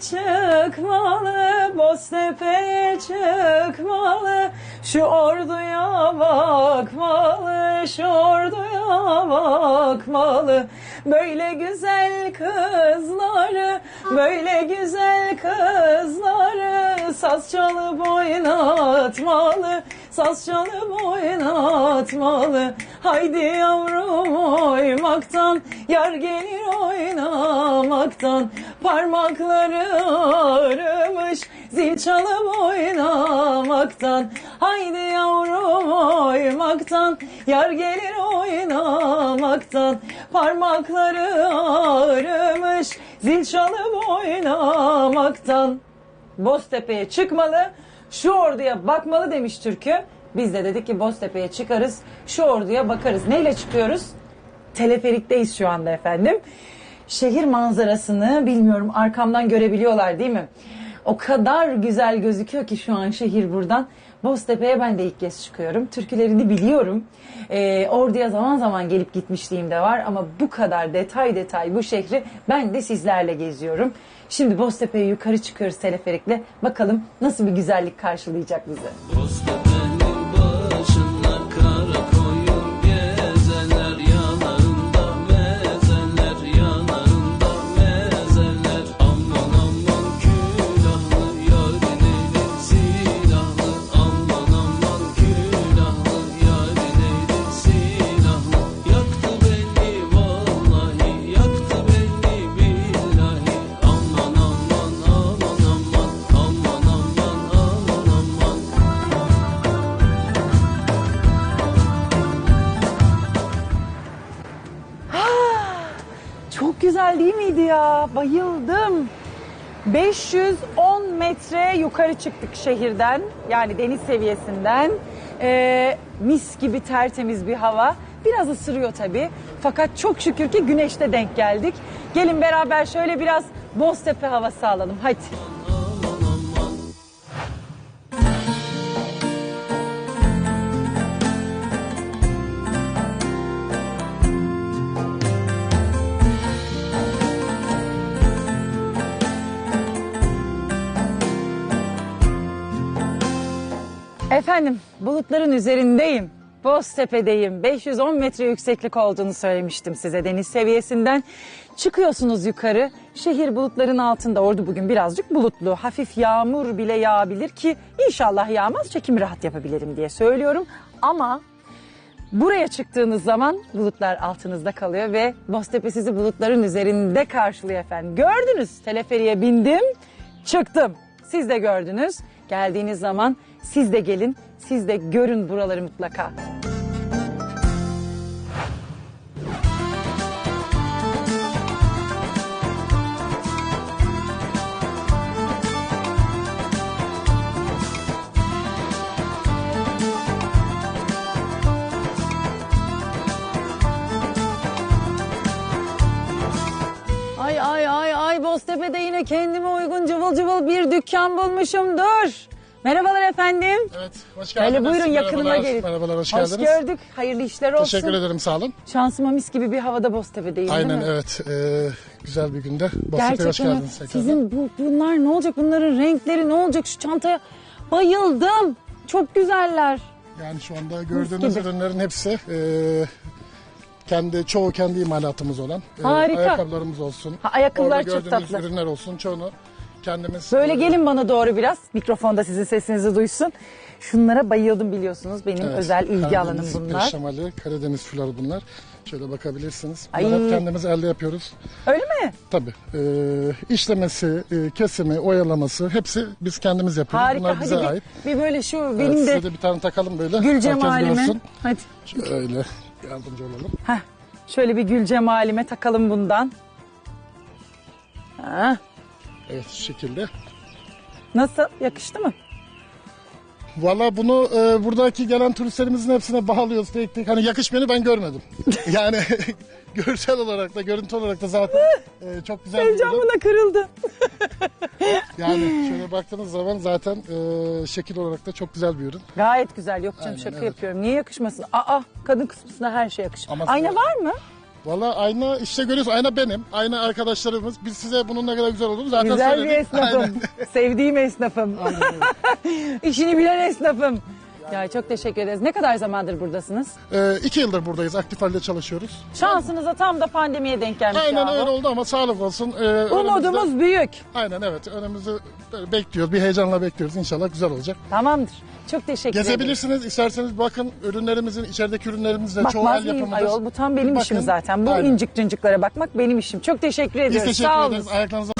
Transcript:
çıkmalı, Boztepe'ye çıkmalı. Şu orduya bakmalı, şu orduya bakmalı. Böyle güzel kızları, böyle güzel kızları saz çalıp oynatmalı, saz çalıp oynatmalı. Haydi yavrum oymaktan, yar gelir oynamaktan. Parmakları ağrımış, zil çalıp oynamaktan. Haydi yavrum oymaktan, yar gelir oynamaktan. Parmakları ağrımış, zil çalıp oynamaktan. Boztepe'ye çıkmalı, şu orduya bakmalı demiş türkü. Biz de dedik ki Boztepe'ye çıkarız, şu orduya bakarız. Neyle çıkıyoruz? Teleferikteyiz şu anda efendim. Şehir manzarasını bilmiyorum arkamdan görebiliyorlar değil mi? O kadar güzel gözüküyor ki şu an şehir buradan. Boztepe'ye ben de ilk kez çıkıyorum. Türkülerini biliyorum. Ee, orduya zaman zaman gelip gitmişliğim de var ama bu kadar detay detay bu şehri ben de sizlerle geziyorum. Şimdi Boztepe'ye yukarı çıkıyoruz teleferikle. Bakalım nasıl bir güzellik karşılayacak bizi. Boztepe'nin Çok güzel değil miydi ya? Bayıldım. 510 metre yukarı çıktık şehirden. Yani deniz seviyesinden. Ee, mis gibi tertemiz bir hava. Biraz ısırıyor tabii. Fakat çok şükür ki güneşte denk geldik. Gelin beraber şöyle biraz Boztepe havası alalım. Hadi. Efendim bulutların üzerindeyim. Boztepe'deyim. 510 metre yükseklik olduğunu söylemiştim size deniz seviyesinden. Çıkıyorsunuz yukarı. Şehir bulutların altında. Orada bugün birazcık bulutlu. Hafif yağmur bile yağabilir ki inşallah yağmaz. Çekimi rahat yapabilirim diye söylüyorum. Ama Buraya çıktığınız zaman bulutlar altınızda kalıyor ve Boztepe sizi bulutların üzerinde karşılıyor efendim. Gördünüz teleferiye bindim, çıktım. Siz de gördünüz. Geldiğiniz zaman siz de gelin, siz de görün buraları mutlaka. Ay ay ay ay Boztepe'de yine kendime uygun cıvıl cıvıl bir dükkan bulmuşum. Dur. Merhabalar efendim. Evet, hoş geldiniz. buyurun yakınıma Merhabalar, gelin. Merhabalar, hoş, Hoş geldiniz. gördük. Hayırlı işler olsun. Teşekkür ederim, sağ olun. Şansıma mis gibi bir havada Boztepe'deyim Aynen değil mi? evet, ee, güzel bir günde. Boztepe'ye hoş Gerçekten geldiniz tekrardan. sizin bu, bunlar ne olacak? Bunların renkleri ne olacak? Şu çantaya bayıldım. Çok güzeller. Yani şu anda gördüğünüz gibi. ürünlerin hepsi ee, kendi çoğu kendi imalatımız olan. ee, Harika. Ayakkabılarımız olsun. Ha, ayakkabılar orada çok gördüğünüz tatlı. ürünler olsun çoğunu kendimiz. Böyle gelin bana doğru biraz. Mikrofonda sizin sesinizi duysun. Şunlara bayıldım biliyorsunuz. Benim evet, özel ilgi Karadeniz alanım bunlar. Peştemali, Karadeniz fuları bunlar. Şöyle bakabilirsiniz. Ay. Bunları hep kendimiz elde yapıyoruz. Öyle mi? Tabii. Ee, işlemesi, ee, kesimi, oyalaması hepsi biz kendimiz yapıyoruz. Harika. Bunlar Hadi bize bir, ait. bir böyle şu Evet, benim de size de bir tane takalım böyle. gül Herkes cemalime. görsün. Hadi. Şöyle yardımcı olalım. Heh, şöyle bir gül cemalime takalım bundan. Ha, Evet şu şekilde. nasıl? Yakıştı mı? Valla bunu e, buradaki gelen turistlerimizin hepsine bağlıyoruz tek tek. Hani yakışmayanı ben görmedim. yani görsel olarak da görüntü olarak da zaten e, çok güzel bir ürün. Heyecanımla kırıldı. Yani şöyle baktığınız zaman zaten e, şekil olarak da çok güzel bir ürün. Gayet güzel. Yok canım Aynen, şaka evet. yapıyorum. Niye yakışmasın? Aa kadın kısmına her şey yakışır. Ama Ayna var mı? Valla ayna işte görüyorsun ayna benim. Ayna arkadaşlarımız. Biz size bunun ne kadar güzel olduğunu zaten Güzel bir söyledik. esnafım. Aynen. Sevdiğim esnafım. İşini bilen esnafım. Ya çok teşekkür ederiz. Ne kadar zamandır buradasınız? Ee, iki yıldır buradayız. Aktif halde çalışıyoruz. Şansınıza tam da pandemiye denk gelmiş Aynen ya bu. öyle oldu ama sağlık olsun. Ee, önümüzde- Umudumuz büyük. Aynen evet. Önümüzü böyle bekliyoruz. Bir heyecanla bekliyoruz. İnşallah güzel olacak. Tamamdır. Çok teşekkür ederim. Gezebilirsiniz. isterseniz bakın ürünlerimizin, içerideki ürünlerimiz de çoğu Bakmaz el mıyım yapımıdır. ayol? Bu tam benim Bir işim bakın. zaten. Bu Aynen. incik cıncıklara bakmak benim işim. Çok teşekkür Biz ediyoruz. teşekkür Sağ olun. ederiz. Ayaklarınıza